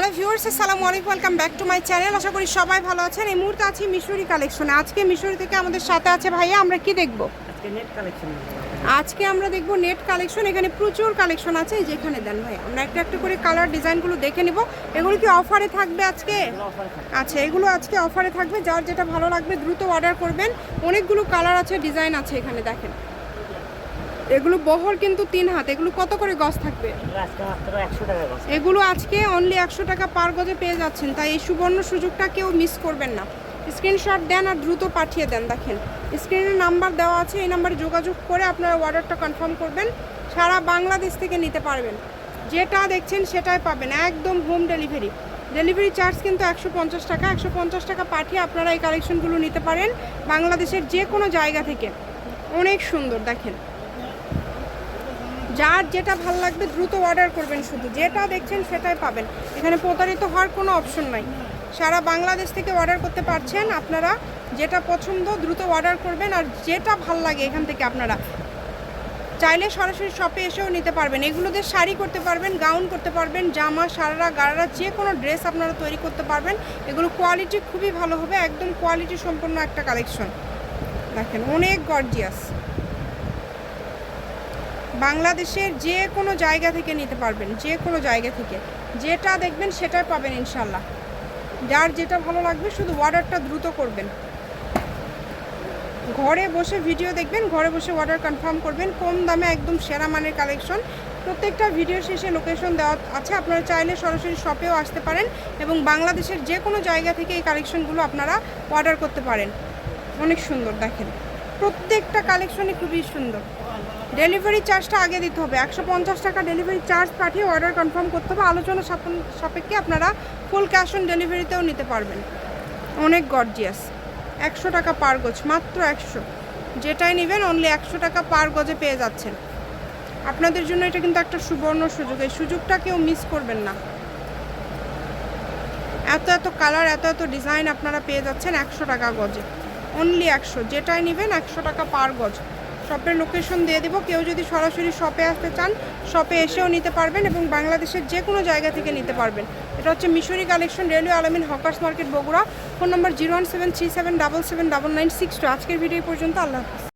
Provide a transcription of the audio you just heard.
Hello viewers আসসালামু আলাইকুম welcome back to my channel আশা করি সবাই ভালো আছেন। এই মুহূর্তে আছি মিশরি কালেকশনে আজকে মিশরি থেকে আমাদের সাথে আছে ভাইয়া আমরা কি দেখব? আজকে নেট কালেকশন আজকে আমরা দেখব নেট কালেকশন এখানে প্রচুর কালেকশন আছে। যেখানে দেন ভাই আমরা একটা একটা করে কালার ডিজাইনগুলো দেখে নিব। এগুলো কি অফারে থাকবে আজকে? আচ্ছা এগুলো আজকে অফারে থাকবে। যার যেটা ভালো লাগবে দ্রুত অর্ডার করবেন। অনেকগুলো কালার আছে ডিজাইন আছে এখানে দেখেন। এগুলো বহর কিন্তু তিন হাত। এগুলো কত করে গজ থাকবে? এগুলো আজকে অনলি একশো টাকা পার গজে পেয়ে যাচ্ছেন। তাই এই সুবর্ণ সুযোগটা কেউ মিস করবেন না। স্ক্রিনশট দেন আর দ্রুত পাঠিয়ে দেন, দেখেন। স্ক্রিনে নাম্বার দেওয়া আছে, এই নাম্বারে যোগাযোগ করে আপনারা অর্ডারটা কনফার্ম করবেন। সারা বাংলাদেশ থেকে নিতে পারবেন। যেটা দেখছেন সেটাই পাবেন। একদম হোম ডেলিভারি ডেলিভারি চার্জ কিন্তু একশো পঞ্চাশ টাকা। একশো পঞ্চাশ টাকা পাঠিয়ে আপনারা এই কালেকশনগুলো নিতে পারেন বাংলাদেশের যে কোনো জায়গা থেকে। অনেক সুন্দর, দেখেন। যার যেটা ভালো লাগবে দ্রুত অর্ডার করবেন শুধু। যেটা দেখছেন সেটাই পাবেন। এখানে প্রতারিত হওয়ার কোনো অপশন নাই। সারা বাংলাদেশ থেকে অর্ডার করতে পারছেন আপনারা। যেটা পছন্দ দ্রুত অর্ডার করবেন আর যেটা ভালো লাগে এখান থেকে আপনারা। চাইলে সরাসরি শপে এসেও নিতে পারবেন। এগুলো দিয়ে শাড়ি করতে পারবেন গাউন করতে পারবেন, জামা, সারারা, গারারা, যে কোনো ড্রেস আপনারা তৈরি করতে পারবেন। এগুলো কোয়ালিটি খুবই ভালো হবে, একদম কোয়ালিটি সম্পন্ন একটা কালেকশন দেখেন, অনেক গর্জিয়াস বাংলাদেশের যে কোনো জায়গা থেকে নিতে পারবেন, যে কোনো জায়গা থেকে। যেটা দেখবেন সেটাই পাবেন ইনশাল্লাহ যার যেটা ভালো লাগবে শুধু অর্ডারটা দ্রুত করবেন। ঘরে বসে ভিডিও দেখবেন, ঘরে বসে অর্ডার কনফার্ম করবেন, কম দামে একদম সেরা মানের কালেকশন প্রত্যেকটা ভিডিও শেষে লোকেশন দেওয়া আছে, আপনারা চাইলে সরাসরি শপেও আসতে পারেন এবং বাংলাদেশের যে কোনো জায়গা থেকে এই কালেকশনগুলো আপনারা অর্ডার করতে পারেন। অনেক সুন্দর, দেখেন। প্রত্যেকটা কালেকশনই খুবই সুন্দর। ডেলিভারি চার্জটা আগে দিতে হবে। একশো পঞ্চাশ টাকা ডেলিভারি চার্জ পাঠিয়ে অর্ডার কনফার্ম করতে হবে। আলোচনা সাপেক্ষে আপনারা ফুল ক্যাশ অন ডেলিভারিতেও নিতে পারবেন। অনেক গর্জিয়াস একশো টাকা পার গজ, মাত্র একশো। যেটাই নেবেন অনলি একশো টাকা পার গজে পেয়ে যাচ্ছেন। আপনাদের জন্য এটা কিন্তু একটা সুবর্ণ সুযোগ। এই সুযোগটা কেউ মিস করবেন না। এত এত কালার এত এত ডিজাইন আপনারা পেয়ে যাচ্ছেন একশো টাকা গজে। অনলি একশো। যেটাই নেবেন একশো টাকা পার গজ। শপের লোকেশন দিয়ে দেবো। কেউ যদি সরাসরি শপে আসতে চান শপে এসেও নিতে পারবেন এবং বাংলাদেশের যে কোনো জায়গা থেকে নিতে পারবেন। এটা হচ্ছে Mishri collection railway Almin hawkers market Bogura. Phone number zero one seven three seven double seven double nine six two. আজকের ভিডিও পর্যন্ত। আল্লাহ হাফিজ।